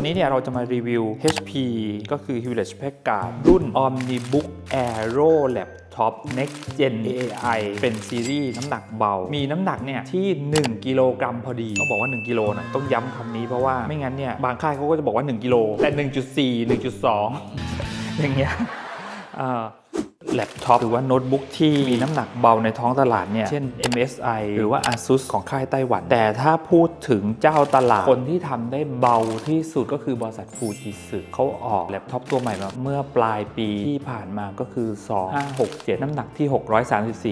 วันนี้เนี่ยเราจะมารีวิว HP ก็คือ Hewlett Packard รุ่น Omnibook Aero Laptop Next Gen AI เป็นซีรีส์น้ำหนักเบา มีน้ำหนักเนี่ยที่ 1 กิโลกรัมพอดีต้องบอกว่า 1 กิโลนะต้องย้ำคำนี้เพราะว่าไม่งั้นเนี่ยบางค่ายเขาก็จะบอกว่า 1 กิโลแต่ 1.4 1.2 อย่างเงี้ยอ่า แล็ปท็อปหรือว่าโน้ตบุ๊กที่มีน้ำหนักเบาในท้องตลาดเนี่ย เช่น MSI หรือว่า ASUS ของค่ายไต้หวัน แต่ถ้าพูดถึงเจ้าตลาด คนที่ทำได้เบาที่สุดก็คือบริษัทฟูจิสึเขาออกแล็ปท็อปตัวใหม่มาเมื่อปลายปีที่ผ่านมาก็คือ 2567 น้ำหนักที่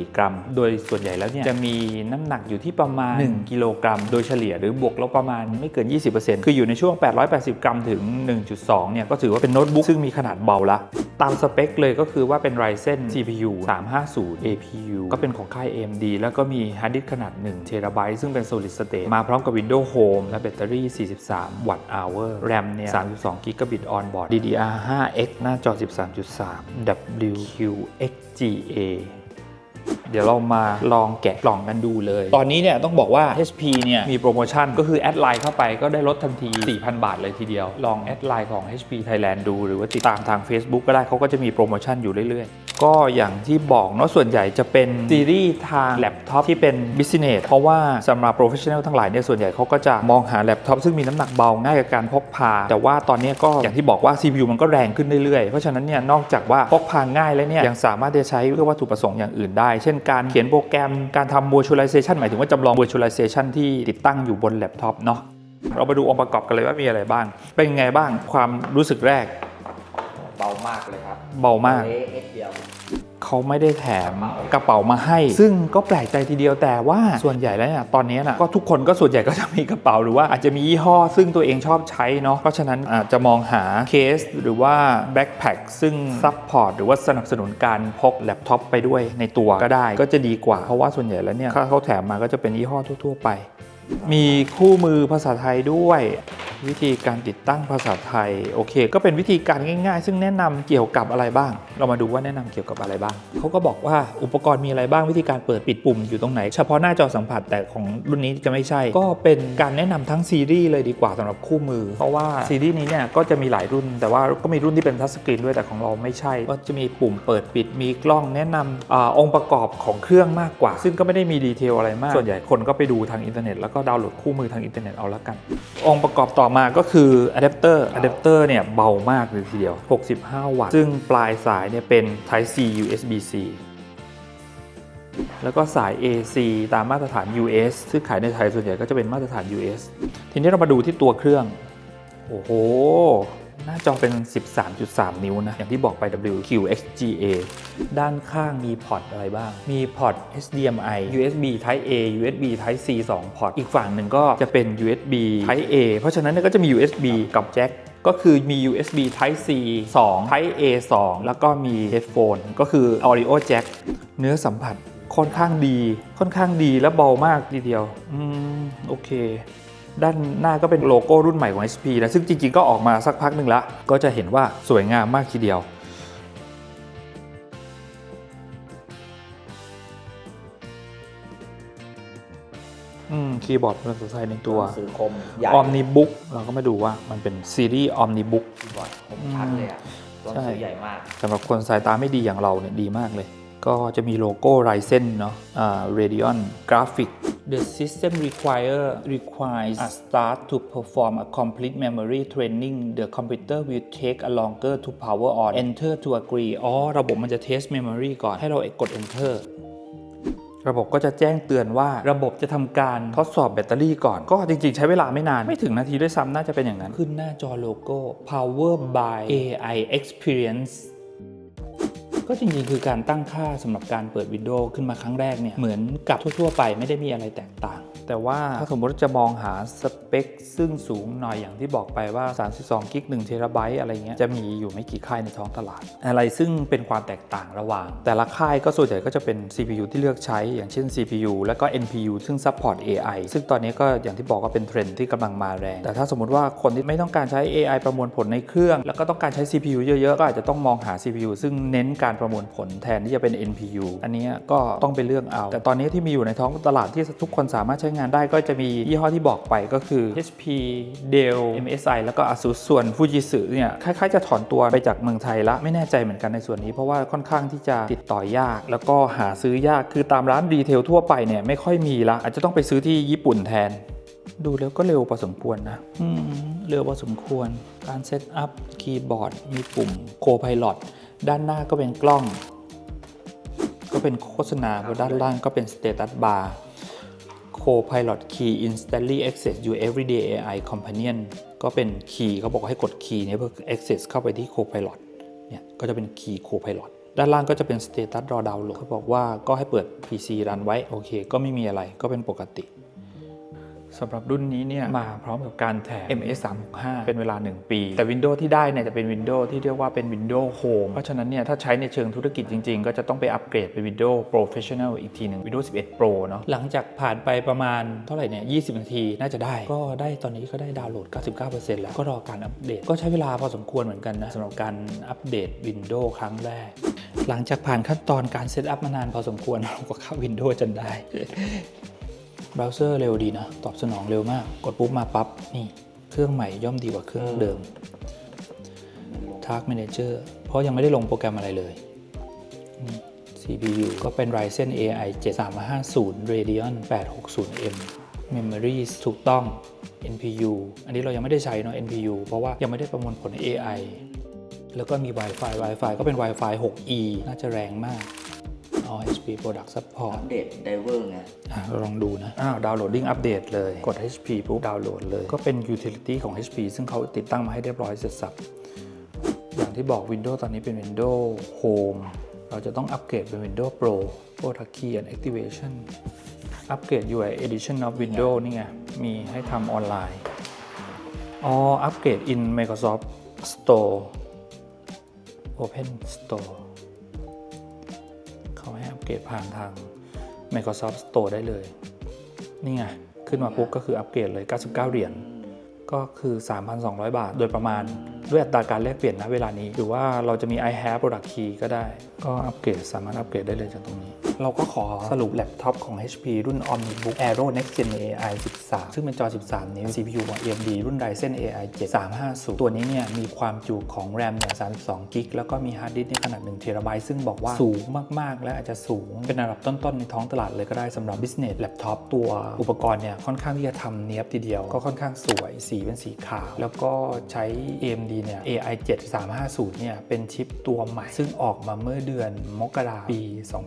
634 กรัม โดยส่วนใหญ่แล้วเนี่ยจะมีน้ำหนักอยู่ที่ประมาณ 1 กิโลกรัม โดยเฉลี่ยหรือบวกลบประมาณไม่เกิน 20%คืออยู่ในช่วง 880 กรัมถึง 1.2 เนี่ยก็ถือว่าเป็นโน้ตบุ๊กซึ่งมีขนาดเบาละ ตามสเปคเลยก็คือว่าเป็น Ryzen CPU 350 APU ก็เป็นของค่าย AMD แล้วก็มีฮาร์ดดิสก์ขนาด1 t b ซึ่งเป็น solid state มาพร้อมกับ Windows Home และแบตเตอรี่ 43 วัตต์ hour RAM เนี่ย 32 Gigabit on board DDR5X หน้าจอ 13.3 WQXGA เดี๋ยวเรามาลองแกะกล่องกันดูเลย ตอนนี้เนี่ยต้องบอกว่า HP เนี่ยมีโปรโมชั่นก็คือแอดไลน์เข้าไปก็ได้ลดทันที 4,000 บาทเลยทีเดียว ลองแอดไลน์ของ HP Thailand ดู หรือว่าติดตามทาง Facebook ก็ได้เขาก็จะมีโปรโมชั่นอยู่เรื่อยๆ ก็อย่างที่บอกเนาะส่วนใหญ่จะเป็นซีรีส์ทางแล็ปท็อปที่เป็น Business เพราะว่าสำหรับ Professional ทั้งหลายเนี่ยส่วนใหญ่เขาก็จะมองหาแล็ปท็อปซึ่งมีน้ำหนักเบาง่ายกับการพกพา แต่ว่าตอนนี้ก็อย่างที่บอกว่า CPU มันก็แรงขึ้นเรื่อยๆ เพราะฉะนั้นเนี่ยนอกจากว่าพกพาง่ายแล้วเนี่ยยังสามารถจะใช้เพื่อวัตถุประสงค์อย่างอื่นได้ เช่นการเขียนโปรแกรมการทำ virtualization หมายถึงว่าจำลอง virtualization ที่ติดตั้งอยู่บนแล็ปท็อปเนาะเรามาดูองค์ประกอบกันเลยว่ามีอะไรบ้าง เป็นไงบ้างความรู้สึกแรก เบามากเลยครับเบามาก เละนิดเดียว เขาไม่ได้แถมกระเป๋ามาให้ ซึ่งก็แปลกใจทีเดียวแต่ว่าส่วนใหญ่แล้วเนี่ยตอนนี้นะก็ทุกคนก็ส่วนใหญ่ก็จะมีกระเป๋าหรือว่าอาจจะมียี่ห้อ ซึ่งตัวเองชอบใช้เนาะเพราะฉะนั้นอาจจะมองหาเคสหรือว่าแบ็คแพคซึ่งซัพพอร์ตหรือว่าสนับสนุนการพกแล็ปท็อปไปด้วยในตัวก็ได้ ก็จะดีกว่าเพราะว่าส่วนใหญ่แล้วเนี่ยถ้าเขาแถมมาก็จะเป็นยี่ห้อทั่ว ๆ ไป มีคู่มือภาษาไทยด้วย วิธีการติดตั้งภาษาไทยโอเค ก็เป็นวิธีการง่าย ๆ ซึ่งแนะนำเกี่ยวกับอะไรบ้าง เรามาดูว่าแนะนำเกี่ยวกับอะไรบ้างเขาก็บอกว่าอุปกรณ์มีอะไรบ้างวิธีการเปิดปิดปุ่มอยู่ตรงไหน เฉพาะหน้าจอสัมผัสแต่ของรุ่นนี้จะไม่ใช่ ก็เป็นการแนะนำทั้งซีรีส์เลยดีกว่าสำหรับคู่มือ เพราะว่าซีรีส์นี้เนี่ยก็จะมีหลายรุ่น แต่ว่าก็มีรุ่นที่เป็นทัชสกรีนด้วยแต่ของเราไม่ใช่ ก็จะมีปุ่มเปิดปิดมีกล้องแนะนำอองค์ประกอบของเครื่องมากกว่า ซึ่งก็ไม่ได้มีดีเทลอะไรมาก ส่วนใหญ่คนก็ไปดูทางอินเทอร์เน็ตแล้วก็ดาวน์โหลดคู่มือทางอินเทอร์เน็ตเอาละกัน องค์ประกอบต่อมาก็คืออะแดปเตอร์อะแดปเตอร์เนี่ยเบามากเลยทีเดียว 65 วัตต์ ซึ่งปลายสายเนี่ยเป็น Type C USB C แล้วก็สาย AC ตามมาตรฐาน US ซึ่งขายในไทยส่วนใหญ่ก็จะเป็นมาตรฐาน US ทีนี้เรามาดูที่ตัวเครื่อง โอ้โห หน้าจอเป็น 13.3 นิ้วนะ อย่างที่บอกไป WQXGA ด้านข้างมีพอร์ตอะไรบ้าง มีพอร์ต HDMI USB Type A USB Type C 2 พอร์ต อีกฝั่งหนึ่งก็จะเป็น USB Type A เพราะฉะนั้นก็จะมี USB กับแจ็คก็คือมี USB Type C 2 Type A 2 แล้วก็มี headphone ก็คือ Audio Jack เนื้อสัมผัสค่อนข้างดี ค่อนข้างดีและเบามากทีเดียว อืม โอเค ด้านหน้าก็เป็นโลโก้รุ่นใหม่ของ HP นะ ซึ่งจริงๆ ก็ออกมาสักพักหนึ่งแล้วก็จะเห็นว่าสวยงามมากทีเดียวอืมคีย์บอร์ดเป็นภาษาไทยในตัวหนังสือคมใหญ่ Omnibook เราก็มาดูว่ามันเป็นซีรีส์ Omnibook คีย์บอร์ดคมชัดเลยอะตัวหนังสือใหญ่มากสำหรับคนสายตาไม่ดีอย่างเราเนี่ยดีมากเลย ก็จะมีโลโก้ Ryzen เนาะอ่า Radeon Graphic The system require requires a start to perform a complete memory training the computer will take a longer to power on enter to agree อ๋อ ระบบมันจะ test memory ก่อน ให้เรากด enter ระบบก็จะแจ้งเตือนว่าระบบจะทำการทดสอบแบตเตอรี่ก่อน ก็จริงๆ ใช้เวลาไม่นาน ไม่ถึงนาทีด้วยซ้ำน่าจะเป็นอย่างนั้น ขึ้นหน้าจอโลโก้ power by AI experience ก็จริงๆคือการตั้งค่าสำหรับการเปิดวินโดว์ขึ้นมาครั้งแรกเนี่ยเหมือนกับทั่วๆไปไม่ได้มีอะไรแตกต่าง แต่ว่าถ้าสมมติจะมองหาสเปค ซึ่งสูงหน่อยอย่างที่บอกไปว่า 32กิก1เทราไบต์อะไรเงี้ยจะมีอยู่ไม่กี่ค่ายในท้องตลาด อะไรซึ่งเป็นความแตกต่างระหว่าง แต่ละค่ายก็ส่วนใหญ่ก็จะเป็น CPU ที่เลือกใช้ อย่างเช่น CPU แล้วก็ NPU ซึ่ง support AI ซึ่งตอนนี้ก็อย่างที่บอกว่าเป็นเทรนด์ที่กำลังมาแรง แต่ถ้าสมมติว่าคนที่ไม่ต้องการใช้ AI ประมวลผลในเครื่อง แล้วก็ต้องการใช้ CPU เยอะๆ ก็อาจจะต้องมองหา CPU ซึ่งเน้นการประมวลผลแทนที่จะเป็น NPU อันนี้ก็ต้องไปเลือกเอา แต่ตอนนี้ที่มีอยู่ในท้องตลาดที่ทุกคนสามารถใช้งานได้ก็จะมียี่ห้อที่บอกไปก็คือ HP Dell MSI แล้วก็ ASUS ส่วน Fujitsu เนี่ยคล้ายๆจะถอนตัวไปจากเมืองไทยละ ไม่แน่ใจเหมือนกันในส่วนนี้ เพราะว่าค่อนข้างที่จะติดต่อยาก แล้วก็หาซื้อยากคือตามร้านรีเทลทั่วไปเนี่ยไม่ค่อยมีละ อาจจะต้องไปซื้อที่ญี่ปุ่นแทน ดูแล้วก็เร็วพอสมควรนะเร็วพอสมควร การเซตอัพคีย์บอร์ดมีปุ่มโค p i l o t ด้านหน้าก็เป็นกล้อง ก็เป็นโฆษณาแล้วด้านล่างก็เป็น Status Bar Co-pilot Key Instantly Access Your Everyday AI Companion ก็เป็นคีย์เขาบอกให้กดคีย์เนี่ยเพื่อ access เข้าไปที่ Co-pilot เนี่ยก็จะเป็นคีย์ Co-pilot ด้านล่างก็จะเป็น Status รอดาวน์โหลดเขาบอกว่าก็ให้เปิด PC รันไว้ โอเค ก็ไม่มีอะไรก็เป็นปกติ สำหรับรุ่นนี้เนี่ยมาพร้อมกับการแถม MS 365เป็นเวลา 1 ปี แต่ Windows ที่ได้เนี่ยจะเป็น Windows ที่เรียกว่าเป็น Windows Home เพราะฉะนั้นเนี่ยถ้าใช้ในเชิงธุรกิจจริง ๆ ก็จะต้องไปอัปเกรดเป็น Windows Professional อีกทีหนึ่ง Windows 11 Pro เนาะหลังจากผ่านไปประมาณเท่าไหร่เนี่ย 20 นาทีน่าจะได้ ก็ได้ตอนนี้ก็ได้ดาวน์โหลด 99%แล้วก็รอการอัปเดต ก็ใช้เวลาพอสมควรเหมือนกันนะสำหรับการอัปเดต Windows ครั้งแรกหลังจากผ่านขั้นตอนการเซตอัพมานานพอสมควรเราก็เข้า Windows จนได้ เบราว์เซอร์เร็วดีนะ ตอบสนองเร็วมาก กดปุ๊บมาปั๊บ นี่ เครื่องใหม่ย่อมดีกว่าเครื่องเดิม Task Manager เพราะยังไม่ได้ลงโปรแกรมอะไรเลยนี่ CPU ก็เป็น Ryzen AI 7350 Radeon 860M Memory ถูกต้อง NPU อันนี้เรายังไม่ได้ใช้เนาะ NPU เพราะว่ายังไม่ได้ประมวลผล AI แล้วก็มี Wi-Fi Wi-Fi ก็เป็น Wi-Fi 6E น่าจะแรงมาก All HP Product Support อัปเดตไดเวอร์ไงอะเราลองดูนะอ้าวดาวน์โหลดดิ้งอัปเดตเลย กด HP ปุ๊บดาวน์โหลดเลย ก็เป็น Utility ของ HP ซึ่งเขาติดตั้งมาให้เรียบร้อยเสร็จสับอย่างที่บอก Windows ตอนนี้เป็น Windows Home เราจะต้องอัปเกรดเป็น Windows Pro Product Key and Activation อัปเกรด UI Edition of Windows นี่ไง มีให้ทำออนไลน์ อ๋อ อัปเกรด in Microsoft Store Open Store เขาให้อัปเกรดผ่านทาง Microsoft Store ได้เลย นี่ไง ขึ้นมาปุ๊บก็คืออัปเกรดเลย 99 เหรียญก็คือ 3,200 บาท โดยประมาณด้วยอัตราการแลกเปลี่ยนณเวลานี้ หรือว่าเราจะมี i have product key ก็ได้ ก็อัปเกรดสามารถอัปเกรดได้เลยจากตรงนี้ เราก็ขอสรุปแล็ปท็อปของ HP รุ่น OmniBook Aero Next Gen AI 13 ซึ่งเป็นจอ 13 นิ้ว CPU ของ AMD รุ่น Ryzen AI 7350 ตัวนี้เนี่ยมีความจุของ RAM เนี่ย32กิกแล้วก็มีฮาร์ดดิสก์ในขนาด1 t b ซึ่งบอกว่าสูงมาก ๆ และอาจจะสูง เป็นระดับต้น ๆ ในท้องตลาดเลยก็ได้สำหรับ Business Laptop ตัวอุปกรณ์เนี่ยค่อนข้างที่จะทำเนียบทีเดียว ก็ค่อนข้างสวย สีเป็นสีขาว แล้วก็ใช้ AMD เนี่ย AI 7350 เนี่ยเป็นชิปตัวใหม่ ซึ่งออกมาเมื่อเดือนมกราปี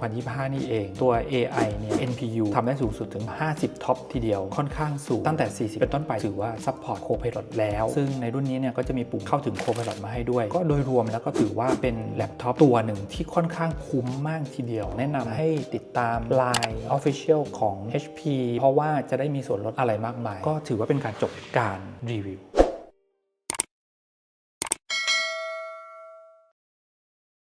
2025นี่เอง ตัว AI เนี่ย NPU ทำได้สูงสุดถึง 50 ท็อปทีเดียว ค่อนข้างสูง ตั้งแต่ 40 เป็นต้นไปถือว่า Support Copilot แล้ว ซึ่งในรุ่นนี้เนี่ยก็จะมีปุ่มเข้าถึง Copilot มาให้ด้วย ก็โดยรวมแล้วก็ถือว่าเป็นแล็ปท็อปตัวหนึ่งที่ค่อนข้างคุ้มมากทีเดียว แนะนำให้ติดตาม Line Official ของ HP เพราะว่าจะได้มีส่วนลดอะไรมากมาย ก็ถือว่าเป็นการจบการรีวิว